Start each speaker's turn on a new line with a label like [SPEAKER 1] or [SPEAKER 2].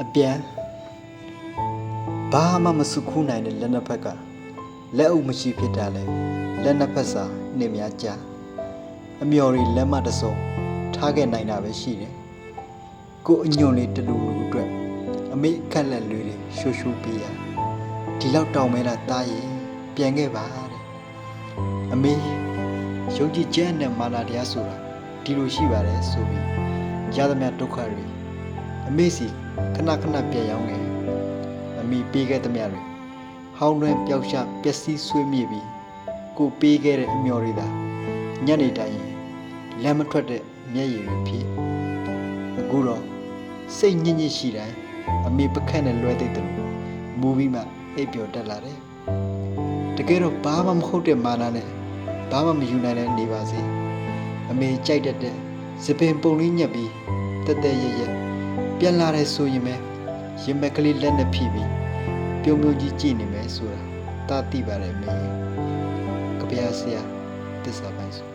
[SPEAKER 1] အပြန်ဘာမှမစုခုနိုင်တဲ့လက်နှစ်ဖက်ကလက်အုပ်မရှိဖြစ်တာလဲလက်နှစ်ဖက်စာနှင်းများကြာအမျော်တွေလက်မတစ်စုံထားခဲ့နိုင်တာပဲရှိတယ်ကိုအညွန့်လေးတလူလူအတွက်အမေအခက်လက်လေးတွေရှိုးရှိုးပေးရဒီလောက်တောင်းမဲတာတားရင်ပြန်ခဲ့ပါတဲ့အမေယုံကြည်ခြင်းနဲ့မာနာတရားဆိုတာဒီလိုရှိပါတယ်ဆိုပြီးရသမျှဒုက္ခတွေ အမေစီခဏခဏပြန်ရောက်ငယ်အမိပေးခဲ့သမျှတွေဟောင်းတွင်ပျောက်ရှားပျက်စီးဆွေးမြေ့ပြီးကိုပေးခဲ့တဲ့အမျော်တွေသာညနေတိုင်းရင်လက်မထွက်တဲ့မျက်ရည်တွေဖြစ်အခုတော့စိတ်ညစ်ညစ်ရှိတိုင်းအမေပခက်နဲ့လွဲသိတဲ့လို့မူပြီးမှအိပ်ပျော်တက်လာတယ်တကယ်တော့ဘာမှမဟုတ်တဲ့မာနာနဲ့ဘာမှမယူနိုင်တဲ့နေပါစေအမေကြိုက်တတ်တဲ့စပင်ပုံလေးညက်ပြီးတက်တက်ရရက် ပြန်လာတယ်ဆိုရင်ပဲရင်မက်ကလေးလက်နဲ့ဖိပြီးပြုံးပြုံးကြီးကြည့်နေမယ်ဆိုတာတာသိပါတယ်မေကဗျာဆရာတစ္ဆာပိုင်းဆို